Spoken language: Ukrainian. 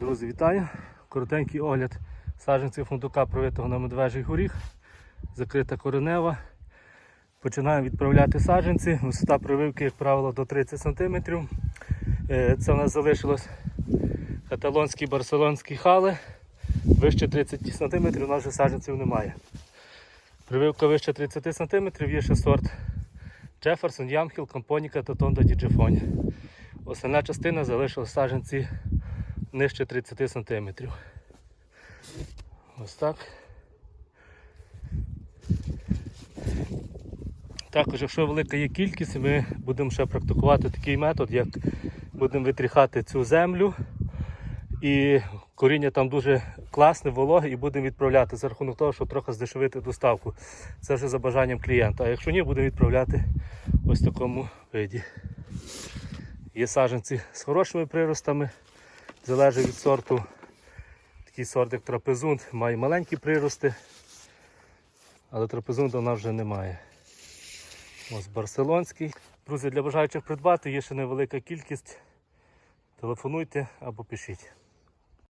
Друзі, вітаю! Коротенький огляд саджанців фундука провитого на медвежий горіх. Закрита коренева. Починаємо відправляти саджанці. Висота прививки, як правило, до 30 см. Е, Це у нас залишилось каталонські барселонські хали. Вище 30 см у нас вже саджанців немає. Прививка вище 30 см є ще сорт Джеферсон, Ямхіл, Компоніка та Тонда Діджифоні. Основна частина залишилась саджанці нижче 30 см. Ось так. Також, якщо велика є кількість, ми будемо ще практикувати такий метод, як будемо витріхати цю землю. І коріння там дуже класне, вологе, і будемо відправляти за рахунок того, щоб трохи здешевити доставку. Це вже за бажанням клієнта. А якщо ні, будемо відправляти ось в такому виді. Є саджанці з хорошими приростами, залежить від сорту. Такий сорт, як трапезунд, має маленькі прирости, але трапезунда у нас вже немає. Ось барселонський. Друзі, для бажаючих придбати є ще невелика кількість. Телефонуйте або пишіть.